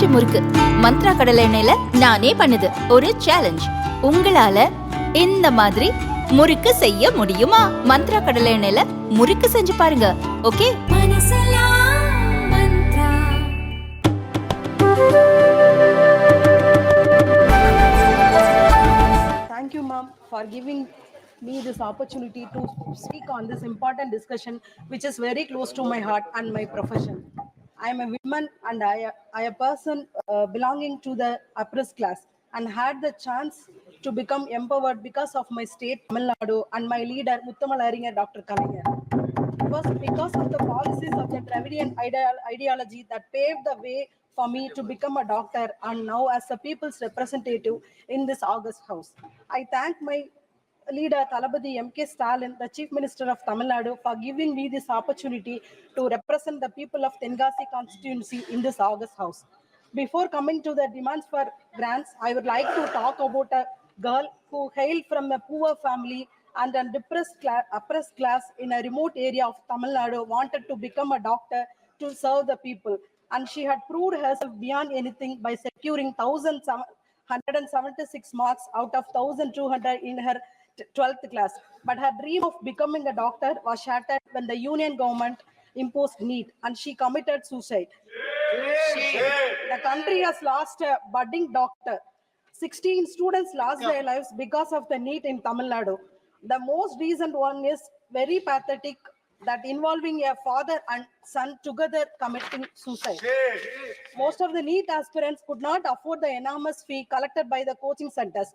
பஞ்சு முறுக்கு மந்த்ரா கடலை எண்ணெயில நானே பண்ணுது ஒரு சேலஞ்ச் உங்களால இந்த மாதிரி முறுக்கு செய்ய முடியுமா மந்த்ரா கடலை எண்ணெயில முறுக்கு செஞ்சு பாருங்க okay Thank you, ma'am, for giving me this opportunity to speak on this important discussion, which is very close to my heart and my profession. I am a woman and I, I a person uh, belonging to the oppressed class and had the chance to become empowered because of my state, Tamil Nadu, and my leader, Muttamal Dr. Kalaignar. It was because of the policies of the Dravidian ideology that paved the way for me to become a doctor and now as a people's representative in this August House. I thank my leader Talabadi M.K. Stalin, the Chief Minister of Tamil Nadu, for giving me this opportunity to represent the people of Tengasi constituency in this August House. Before coming to the demands for grants, I would like to talk about a girl who hailed from a poor family and a depressed class, oppressed class in a remote area of Tamil Nadu wanted to become a doctor to serve the people. And she had proved herself beyond anything by securing 1,176 marks out of 1,200 in her 12th class. But her dream of becoming a doctor was shattered when the union government imposed NEET and she committed suicide. The country has lost a budding doctor. 16 students lost their lives because of the NEET in Tamil Nadu. The most recent one is very pathetic that involving a father and son together committing suicide. Most of the NEET aspirants could not afford the enormous fee collected by the coaching centers.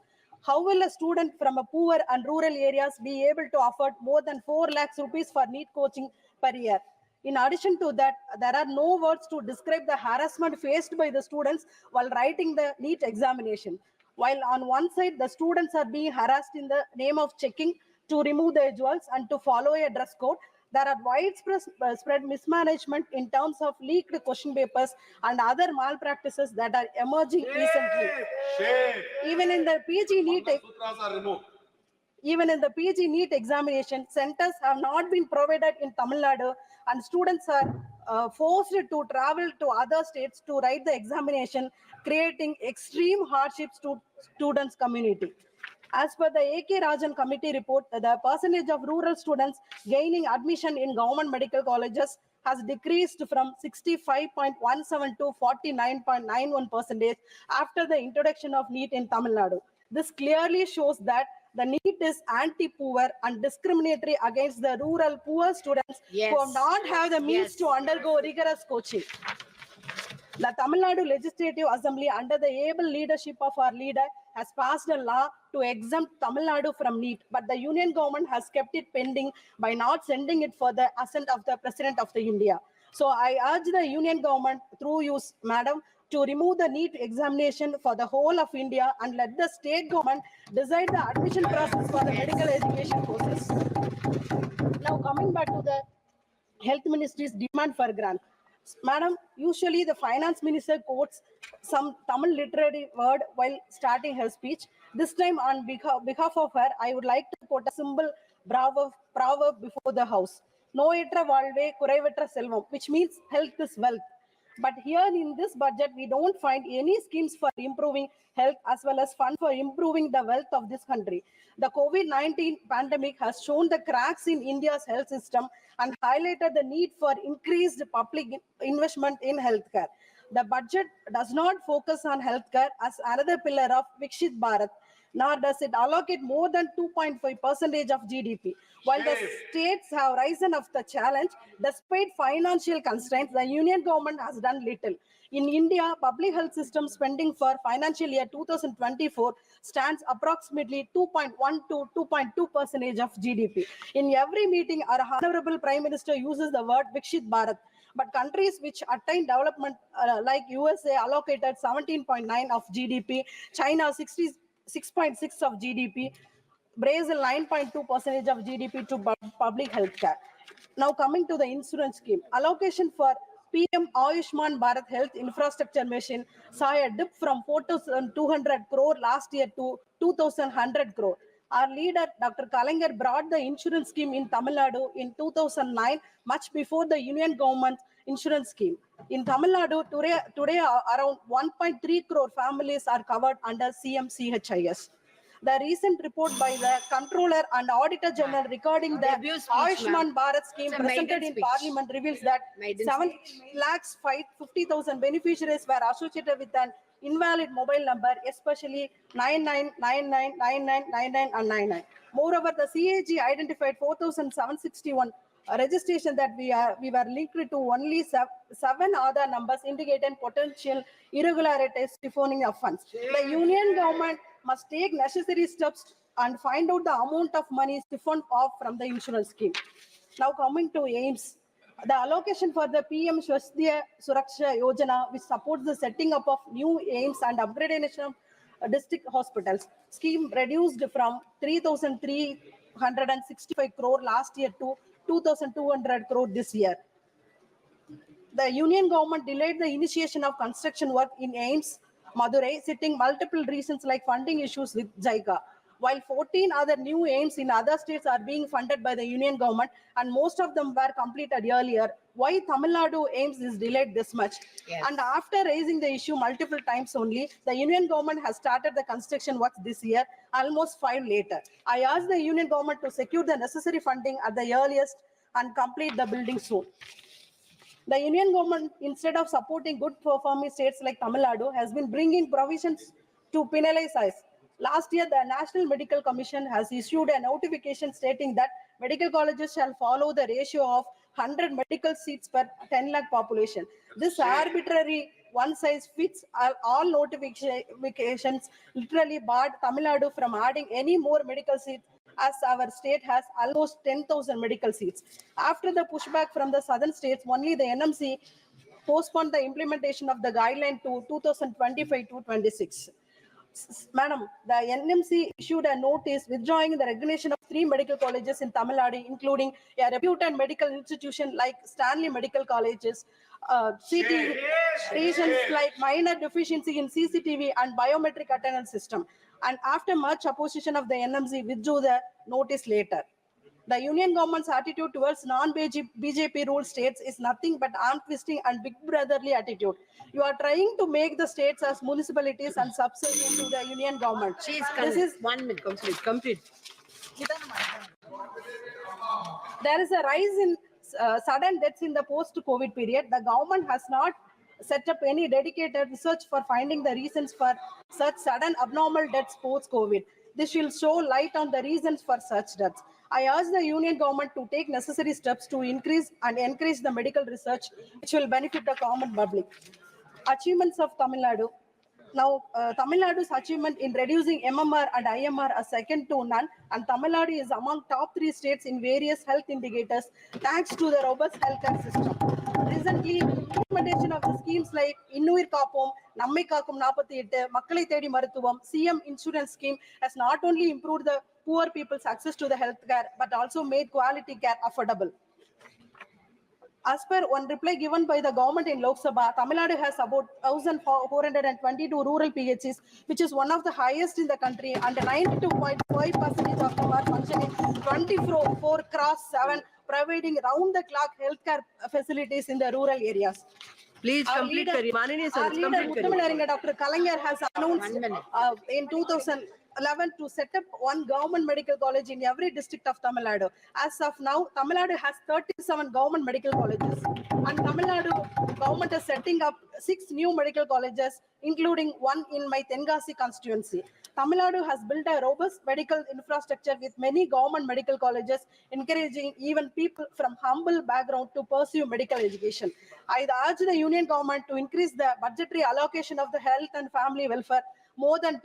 How will a student from a poor and rural areas be able to afford more than 4 lakhs rupees for NEET coaching per year? In addition to that, there are no words to describe the harassment faced by the students while writing the NEET examination. While on one side, the students are being harassed in the name of checking to remove their jewels and to follow a dress code, there are widespread uh, spread mismanagement in terms of leaked question papers and other malpractices that are emerging recently. Even in the PG NEET Sutras are removed. even in the PG NEET examination, centers have not been provided in Tamil Nadu and students are uh, forced to travel to other states to write the examination, creating extreme hardships to students community. As per the AK Rajan committee report, the percentage of rural students gaining admission in government medical colleges has decreased from 65.17 to 49.91 percentage after the introduction of NEET in Tamil Nadu. This clearly shows that the NEET is anti-poor and discriminatory against the rural poor students who Yes. have not have the means Yes. to undergo rigorous coaching. The Tamil Nadu Legislative Assembly, under the able leadership of our leader, has passed a law to exempt Tamil Nadu from NEET, but the union government has kept it pending by not sending it for the assent of the President of the India. So I urge the union government through you, madam, to remove the NEET examination for the whole of India and let the state government decide the admission process for the medical education courses. Now coming back to the health ministry's demand for grant. Madam, usually the finance minister quotes some Tamil literary word while starting her speech. This time on behalf, behalf of her, I would like to quote a simple proverb, proverb before the house. நோயற்ற வாழ்வே குறைவற்ற செல்வம், which means health is wealth. but here in this budget, we don't find any schemes for improving health as well as fund for improving the wealth of this country. The COVID-19 pandemic has shown the cracks in India's health system and highlighted the need for increased public investment in healthcare. The budget does not focus on healthcare as another pillar of Vikshit Bharat, nor does it allocate more than 2.5 percentage of GDP. While the states have risen of the challenge, despite financial constraints, the union government has done little. In India, public health system spending for financial year 2024 stands approximately 2.1 to 2.2 percentage of GDP. In every meeting, our honorable prime minister uses the word Vikshit Bharat. But countries which attain development uh, like USA allocated 17.9 of GDP, China 66.6 of GDP, Brazil 9.2 percentage of GDP to public health care. Now coming to the insurance scheme, allocation for PM Ayushman Bharat Health Infrastructure Mission saw a dip from 4,200 crore last year to 2,100 crore. Our leader, Dr. Kalankar, brought the insurance scheme in Tamil Nadu in 2009, much before the union government insurance scheme. In Tamil Nadu, today, today uh, around 1.3 crore families are covered under CMCHIS. The recent report by the Controller and Auditor General regarding the Ayushman Bharat scheme It's a maiden presented in speech. Parliament reveals that seven lakhs five fifty thousand beneficiaries were associated with an invalid mobile number, especially nine nine nine nine nine nine nine nine nine nine. and 99. Moreover, the CAG identified 4761 a uh, registration that we are we were linked to only seven other numbers indicating potential irregularities siphoning of funds. The union government must take necessary steps and find out the amount of money siphoned off from the insurance scheme. Now coming to AIMS, the allocation for the PM Swasthya Suraksha Yojana, which supports the setting up of new aims and upgradation of uh, district hospitals, scheme reduced from three thousand three hundred and sixty-five crore last year to two thousand two hundred crore this year. The union government delayed the initiation of construction work in AIMS, Madurai, citing multiple reasons like funding issues with JICA. While 14 other new aims in other states are being funded by the union government and most of them were completed earlier, why Tamil Nadu aims is delayed this much? Yes. And after raising the issue multiple times only, the union government has started the construction works this year, almost five later. I ask the union government to secure the necessary funding at the earliest and complete the building soon. The union government, instead of supporting good performing states like Tamil Nadu, has been bringing provisions to penalize us. Last year, the National Medical Commission has issued a notification stating that medical colleges shall follow the ratio of 100 medical seats per 10 lakh population. This arbitrary one size fits all- notifications literally barred Tamil Nadu from adding any more medical seats as our state has almost 10,000 medical seats. After the pushback from the southern states, only the NMC postponed the implementation of the guideline to 2025 to 26. Madam, the NMC issued a notice withdrawing the recognition of three medical colleges in Tamil Nadu, including a reputed medical institution like Stanley Medical Colleges, uh, CT reasons like minor deficiency in CCTV and biometric attendance system. And after much opposition of the NMC withdrew the notice later. The union government's attitude towards non-BJP ruled states is nothing but arm twisting and big brotherly attitude. You are trying to make the states as municipalities and subservient to the union government. This is, one minute, complete, complete. there is a rise in uh, sudden deaths in the post-COVID period. The government has not set up any dedicated research for finding the reasons for such sudden abnormal deaths post-COVID. This will show light on the reasons for such deaths. I ask the union government to take necessary steps to increase and encourage the medical research which will benefit the common public. Achievements of Tamil Nadu. Now, uh, Tamil Nadu's achievement in reducing MMR and IMR are second to none, and Tamil Nadu is among top three states in various health indicators thanks to the robust healthcare system. Recently, implementation of the schemes like Innuir Kaapom, Nammai Kaakum 48, Makkalai Thedi Maruthuvam, CM Insurance Scheme has not only improved the poor people's access to the healthcare but also made quality care affordable. As per one reply given by the government in Lok Sabha, Tamil Nadu has about 1,422 rural PHCs, which is one of the highest in the country, and 92.5% of them are functioning 24 cross 7, providing round-the-clock healthcare facilities in the rural areas. Please our complete leader, Manini, sir, our leader, Dr. Kalangar has announced uh, in 2000. 2011 to set up one government medical college in every district of Tamil Nadu. As of now, Tamil Nadu has 37 government medical colleges. And Tamil Nadu government is setting up six new medical colleges, including one in my Tenkasi constituency. Tamil Nadu has built a robust medical infrastructure with many government medical colleges, encouraging even people from humble background to pursue medical education. I urge the union government to increase the budgetary allocation of the health and family welfare more than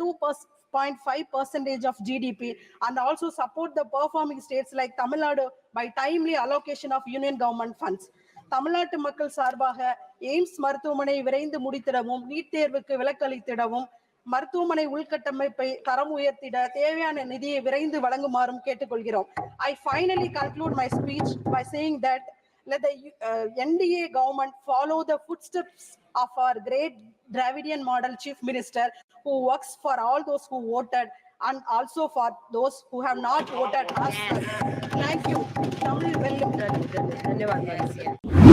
2.5 percentage of GDP and also support the performing states like Tamil Nadu by timely allocation of union government funds. தமிழ்நாட்டு மக்கள் சார்பாக AIIMS மருத்துவமனை விரைந்து முடித்திடவும் NEET தேர்வுக்கு விலக்களித்திடவும் மருத்துவமனை உள்கட்டமைப்பை தரம் உயர்த்திட தேவையான நிதியை விரைந்து வழங்குமாறும் கேட்டுக்கொள்கிறோம் I finally conclude my speech by saying that let the uh, NDA government follow the footsteps of our great Dravidian model chief minister who works for all those who voted and also for those who have not voted us. Thank you. Tamil.